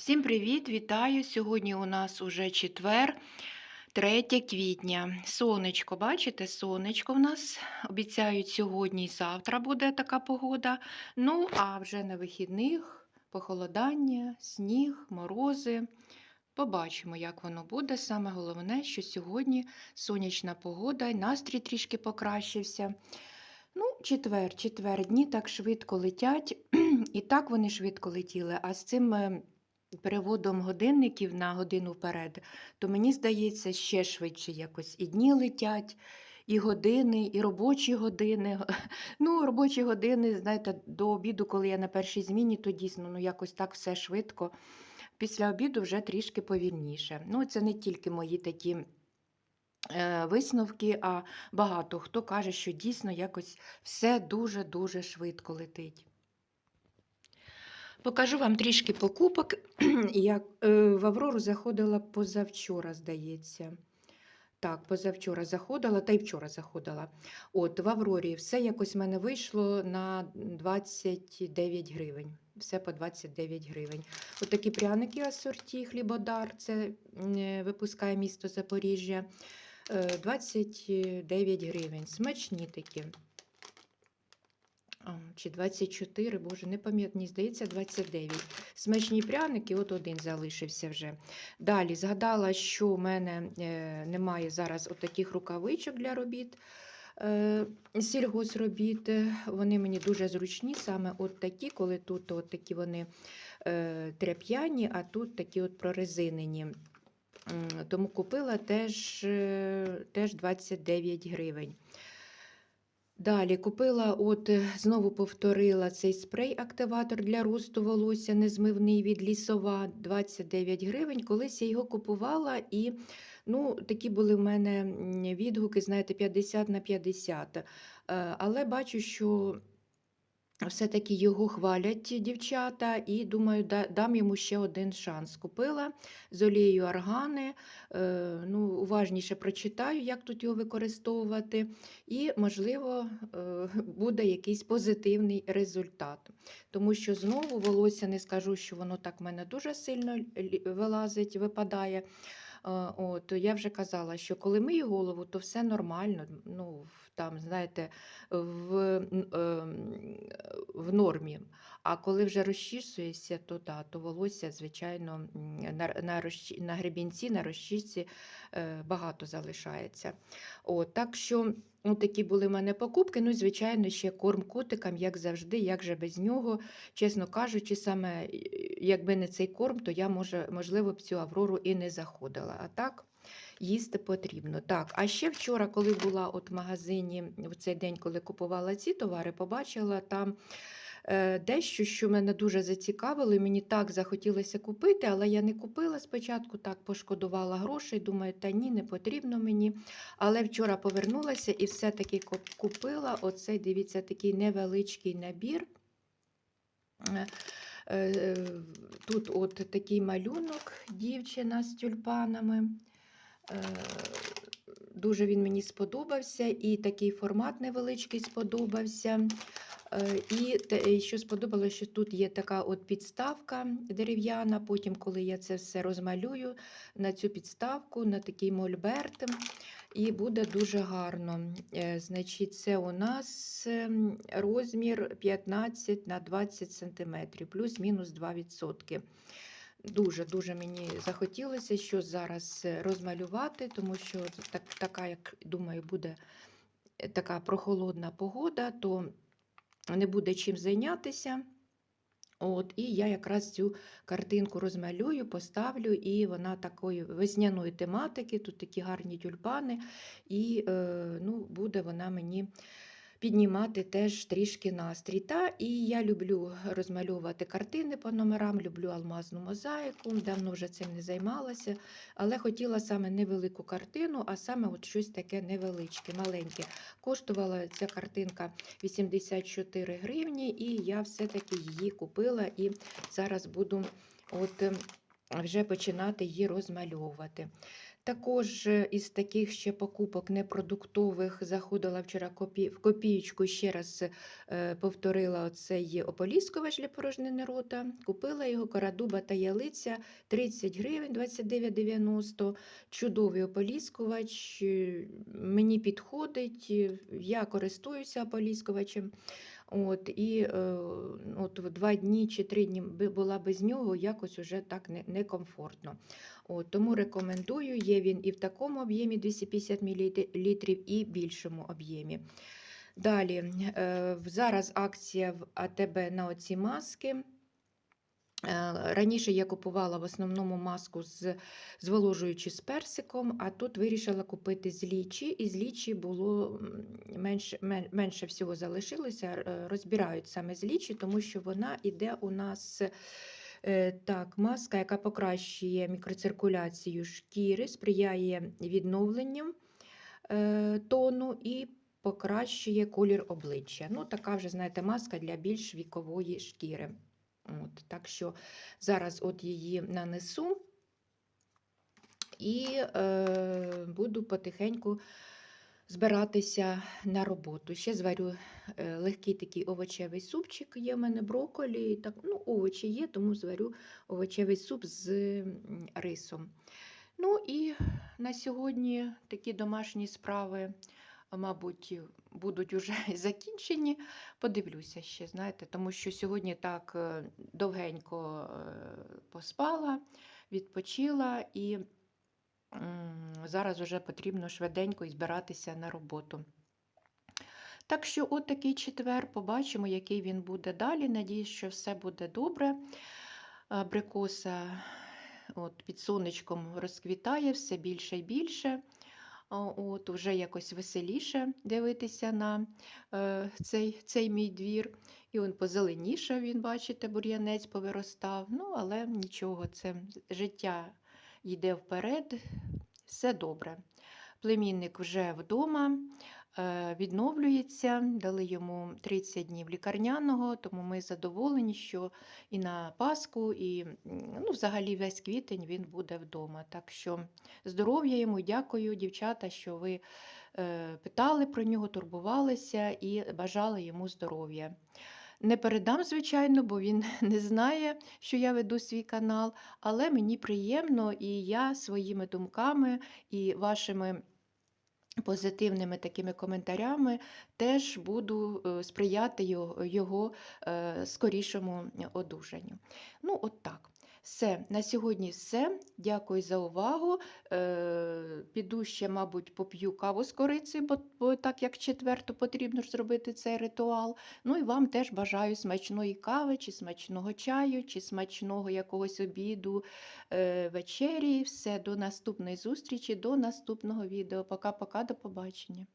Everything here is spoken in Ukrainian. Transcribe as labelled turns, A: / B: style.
A: Всім привіт! Вітаю! Сьогодні у нас уже четвер, 3 квітня. Сонечко, бачите, сонечко в нас. Обіцяють сьогодні і завтра буде така погода. Ну, а вже на вихідних похолодання, сніг, морози. Побачимо, як воно буде. Саме головне, що сьогодні сонячна погода, і настрій трішки покращився. Ну, четвер, четвер дні так швидко летять, і так вони швидко летіли. А з цим е, переводом годинників на годину вперед, то мені здається, ще швидше якось і дні летять, і години, і робочі години. Ну, робочі години, знаєте, до обіду, коли я на першій зміні, то дійсно ну, якось так все швидко. Після обіду вже трішки повільніше. Ну, це не тільки мої такі. е, Висновки, а багато хто каже, що дійсно якось все дуже-дуже швидко летить. Покажу вам трішки покупок. Я е, в Аврору заходила позавчора, здається. Так, позавчора заходила, та й вчора заходила. От, в Аврорі все якось в мене вийшло на 29 гривень. Все по 29 гривень. От такі пряники асорті, хлібодар, це е, випускає місто Запоріжжя. Е, 29 гривень. Смачні такі. Чи 24, боже, не пам'ятаю, здається, 29. Смачні пряники, от один залишився вже. Далі згадала, що в мене е, немає зараз от таких рукавичок для робіт. е, Сільгосробіт, вони мені дуже зручні, саме от такі, коли тут от такі вони е, тряп'яні, а тут такі от прорезинені. Тому купила теж, теж 29 гривень. Далі купила, от е, знову повторила цей спрей-активатор для росту волосся незмивний від лісова 29 гривень. Колись я його купувала, і ну, такі були в мене відгуки, знаєте, 50 на 50. Е, Але бачу, що все-таки його хвалять дівчата, і думаю, дам йому ще один шанс. Купила з олією органи. е, Ну, уважніше прочитаю, як тут його використовувати, і, можливо, е, буде якийсь позитивний результат. Тому що знову волосся не скажу, що воно так в мене дуже сильно вилазить, випадає. От, я вже казала, що коли мию голову, то все нормально. Ну, там, знаєте, в, ем, в нормі. А коли вже розчісуєшся, то да, то волосся, звичайно, на, на, розчі- на гребінці, на розчісці е, багато залишається. От, так що ну, такі були в мене покупки. Ну, звичайно, ще корм котикам, як завжди, як же без нього. Чесно кажучи, саме е, якби не цей корм, то я, може, можливо, б цю Аврору і не заходила. А так. Їсти потрібно. Так, а ще вчора, коли була от в магазині в цей день, коли купувала ці товари, побачила там дещо, що мене дуже зацікавило, і мені так захотілося купити, але я не купила спочатку, так пошкодувала грошей. Думаю, та ні, не потрібно мені. Але вчора повернулася і все-таки купила оцей, дивіться, такий невеличкий набір. Е, е, Тут от такий малюнок, дівчина з тюльпанами. Е, Дуже він мені сподобався, і такий формат невеличкий сподобався. Е, І те, що сподобалося, що тут є така от підставка дерев'яна. Потім, коли я це все розмалюю на цю підставку, на такий мольберт, і буде дуже гарно. Е, Значить, це у нас ем, розмір 15 на 20 см, плюс-мінус 2%. Дуже-дуже мені захотілося що зараз е, розмалювати, тому що так, така, як думаю, буде е, така прохолодна погода, то не буде чим зайнятися. От, і я якраз цю картинку розмалюю, поставлю, і вона такої весняної тематики, тут такі гарні тюльпани, і е, ну, буде вона мені піднімати теж трішки настрій. Та і я люблю розмальовувати картини по номерам, люблю алмазну мозаїку, давно вже цим не займалася, але хотіла саме невелику картину, а саме от щось таке невеличке, маленьке. Коштувала ця картинка 84 гривні, і я все-таки її купила і зараз буду от. ем, вже починати її розмальовувати. Також е, із таких ще покупок непродуктових заходила вчора копі... в копієчку, ще раз е, повторила оцей ополіскувач для порожнини рота. Купила його карадуба та ялиця 30 гривень 29,90. Чудовий ополіскувач. е, Мені підходить, я користуюся ополіскувачем. От, і е, от два дні чи три дні була без нього, якось уже так не- некомфортно. От, тому рекомендую, є він і в такому об'ємі 250 мл, і більшому об'ємі. Далі, е, зараз акція в АТБ на оці маски. Е, Раніше я купувала в основному маску з зволожуючи з персиком, а тут вирішила купити з лічі, і з лічі було менше, менше всього залишилося. Е, Розбирають саме з лічі, тому що вона іде у нас так, маска, яка покращує мікроциркуляцію шкіри, сприяє відновленням е, тону і покращує колір обличчя. Ну, така вже, знаєте, маска для більш вікової шкіри. От, так що зараз от її нанесу і е, буду потихеньку збиратися на роботу. Ще зварю е, легкий такий овочевий супчик. Є в мене брокколі, так, ну, овочі є, тому зварю овочевий суп з рисом. Ну і на сьогодні такі домашні справи, мабуть, будуть уже закінчені. Подивлюся ще, знаєте, тому що сьогодні так е, довгенько е, поспала, відпочила і зараз вже потрібно швиденько і збиратися на роботу. Так що, от такий четвер, побачимо, який він буде далі. Надіюсь, що все буде добре. Абрикоса от, під сонечком розквітає все більше і більше. От, Вже якось веселіше дивитися на е, цей, цей мій двір. І він позеленішав, він, бачите, бур'янець повиростав. Ну, але нічого, це життя йде вперед, все добре. Племінник вже вдома, е, відновлюється, дали йому 30 днів лікарняного, тому ми задоволені, що і на Пасху, і ну, взагалі весь квітень він буде вдома. Так що здоров'я йому, дякую, дівчата, що ви е, питали про нього, турбувалися і бажали йому здоров'я. Не передам, звичайно, бо він не знає, що я веду свій канал, але мені приємно, і я своїми думками і вашими позитивними такими коментарями теж буду е, сприяти його, е, скорішому одужанню. Ну, от так. Все, на сьогодні все. Дякую за увагу. Е, піду ще, мабуть, поп'ю каву з кориці, бо, бо так як четверту потрібно ж зробити цей ритуал. Ну і вам теж бажаю смачної кави, чи смачного чаю, чи смачного якогось обіду, е, вечері. Все, до наступної зустрічі, до наступного відео. Пока-пока, до побачення.